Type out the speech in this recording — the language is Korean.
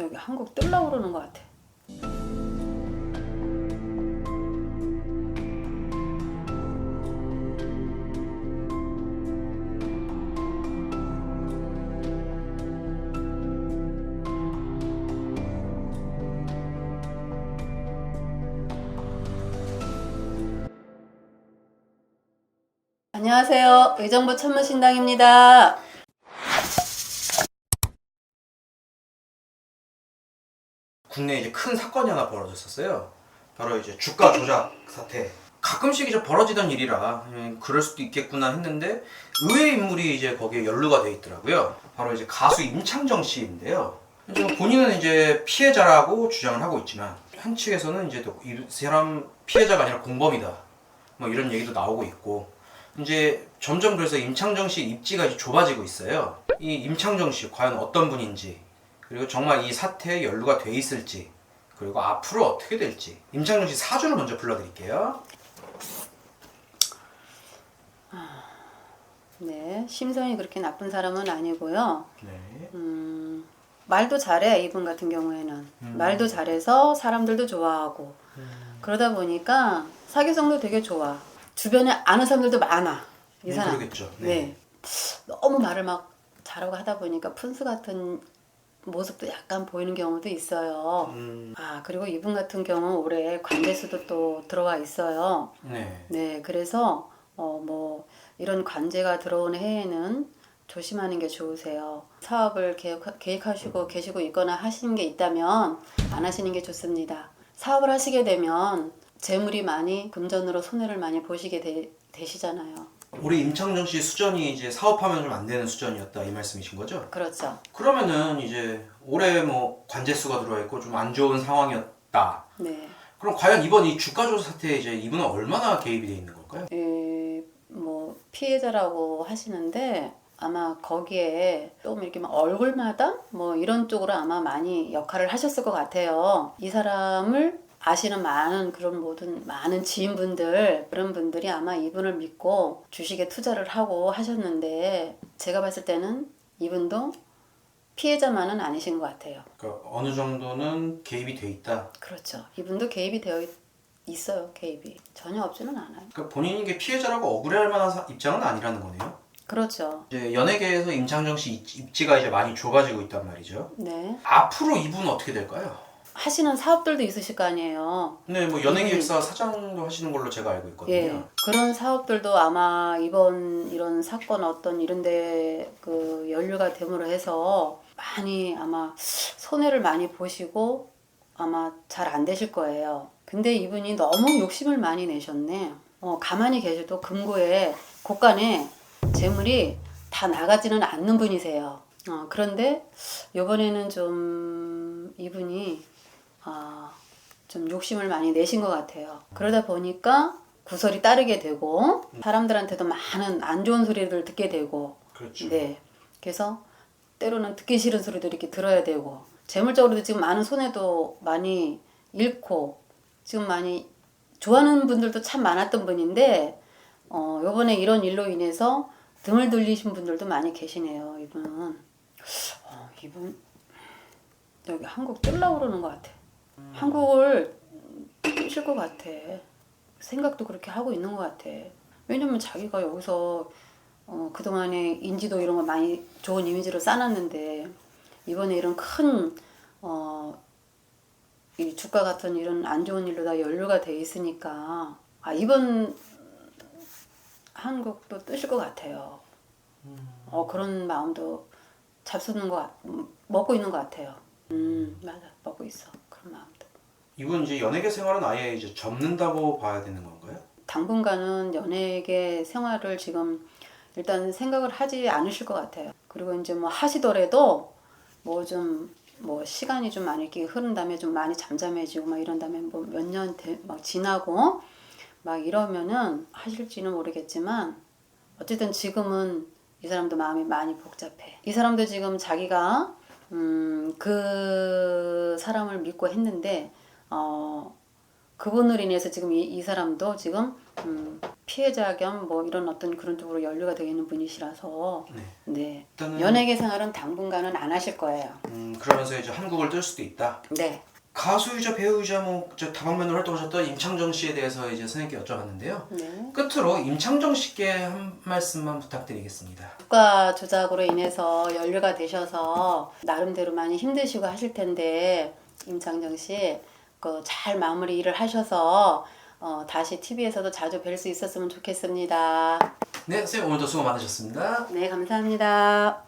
여기 한국 뜰라 그러는 것 같아. 안녕하세요. 의정부 천문신당입니다. 국내에 이제 큰 사건이 하나 벌어졌었어요. 바로 이제 주가 조작 사태. 가끔씩 이제 벌어지던 일이라 음, 그럴 수도 있겠구나 했는데 의외의 인물이 이제 거기에 연루가 돼 있더라고요. 바로 이제 가수 임창정 씨인데요. 본인은 이제 피해자라고 주장을 하고 있지만 한 측에서는 이제 또 이 사람 피해자가 아니라 공범이다. 뭐 이런 얘기도 나오고 있고 이제 점점 그래서 임창정 씨 입지가 이제 좁아지고 있어요. 이 임창정 씨 과연 어떤 분인지 그리고 정말 이 사태에 연루가 돼 있을지 그리고 앞으로 어떻게 될지 임창정 씨 사주를 먼저 불러드릴게요. 네, 심성이 그렇게 나쁜 사람은 아니고요. 네. 음, 말도 잘해 이분 같은 경우에는 말도 잘해서 사람들도 좋아하고 그러다 보니까 사교성도 되게 좋아. 주변에 아는 사람들도 많아. 이 네, 사람. 그러겠죠. 네. 너무 말을 막 잘하고 하다 보니까 푼수 같은 모습도 약간 보이는 경우도 있어요. 음, 아 그리고 이분 같은 경우 올해 관제수도 또 들어와 있어요. 네. 네, 그래서 어 뭐 이런 관제가 들어오는 해에는 조심하는 게 좋으세요. 사업을 계획, 계획 하시고 계시고 있거나 하시는 게 있다면 안 하시는 게 좋습니다. 사업을 하시게 되면 재물이 많이 금전으로 손해를 많이 보시게 되, 되시잖아요. 우리 임창정 씨 수전이 이제 사업하면 좀 안 되는 수전이었다 이 말씀이신 거죠? 그렇죠. 그러면은 이제 올해 뭐 관제수가 들어와 있고 좀 안 좋은 상황이었다. 네. 그럼 과연 이번 이 주가 조사 사태에 이제 이분은 얼마나 개입이 돼 있는 걸까요? 이, 뭐 피해자라고 하시는데 아마 거기에 좀 이렇게 막 얼굴마다 뭐 이런 쪽으로 아마 많이 역할을 하셨을 것 같아요. 이 사람을 아시는 많은 그런 모든 많은 지인분들 그런 분들이 아마 이분을 믿고 주식에 투자를 하고 하셨는데 제가 봤을 때는 이분도 피해자만은 아니신 것 같아요. 그러니까 어느 정도는 개입이 돼 있다. 그렇죠. 이분도 개입이 되어 있- 있어요. 개입이 전혀 없지는 않아요. 그러니까 본인이 이게 피해자라고 억울해할 만한 사- 입장은 아니라는 거네요. 그렇죠. 이제 연예계에서 임창정 씨 입- 입지가 이제 많이 좁아지고 있단 말이죠. 네. 앞으로 이분은 어떻게 될까요? 하시는 사업들도 있으실 거 아니에요. 네, 뭐 연예기획사 사장도 하시는 걸로 제가 알고 있거든요. 예. 그런 사업들도 아마 이번 이런 사건 어떤 이런데 그 연루가 됨으로 해서 많이 아마 손해를 많이 보시고 아마 잘 안 되실 거예요. 근데 이분이 너무 욕심을 많이 내셨네. 어, 가만히 계셔도 금고에 곳간에 재물이 다 나가지는 않는 분이세요. 어, 그런데 이번에는 좀 이분이 아, 좀 욕심을 많이 내신 것 같아요. 그러다 보니까 구설이 따르게 되고 사람들한테도 많은 안 좋은 소리를 듣게 되고 그렇죠. 네. 그래서 때로는 듣기 싫은 소리도 이렇게 들어야 되고 재물적으로도 지금 많은 손해도 많이 잃고 지금 많이 좋아하는 분들도 참 많았던 분인데 어 요번에 이런 일로 인해서 등을 돌리신 분들도 많이 계시네요. 이분은 어, 이분 여기 한국 뜰라 그러는 것 같아. 한국을 뜨실 것 같아. 생각도 그렇게 하고 있는 것 같아. 왜냐면 자기가 여기서 어, 그동안에 인지도 이런 거 많이 좋은 이미지로 쌓았는데 이번에 이런 큰 어, 이 주가 같은 이런 안 좋은 일로 다 연루가 돼 있으니까 아 이번 한국도 뜨실 것 같아요. 어 그런 마음도 잡수는 것 같, 음, 먹고 있는 것 같아요. 음 맞아 먹고 있어 마음도. 이분 이제 연예계 생활은 아예 이제 접는다고 봐야 되는 건가요? 당분간은 연예계 생활을 지금 일단 생각을 하지 않으실 것 같아요. 그리고 이제 뭐 하시더라도 뭐 좀 뭐 시간이 좀 많이 흐른 다음에 좀 많이 잠잠해지고 막 이런 다음에 뭐 몇 년 막 지나고 막 이러면은 하실지는 모르겠지만 어쨌든 지금은 이 사람도 마음이 많이 복잡해. 이 사람도 지금 자기가 음, 그 사람을 믿고 했는데 어 그분으로 인해서 지금 이, 이 사람도 지금 음, 피해자 겸 뭐 이런 어떤 그런 쪽으로 연루가 되어 있는 분이시라서 네. 네 일단은 연예계 생활은 당분간은 안 하실 거예요. 음, 그러면서 이제 한국을 뜰 수도 있다. 네. 가수이자 배우이자 뭐 저 다방면으로 활동하셨던 임창정 씨에 대해서 이제 선생님께 여쭤봤는데요. 네. 끝으로 임창정 씨께 한 말씀만 부탁드리겠습니다. 국가 조작으로 인해서 연루가 되셔서 나름대로 많이 힘드시고 하실 텐데 임창정 씨 그 잘 마무리 일을 하셔서 어, 다시 TV에서도 자주 뵐 수 있었으면 좋겠습니다. 네, 선생님 오늘도 수고 많으셨습니다. 네, 감사합니다.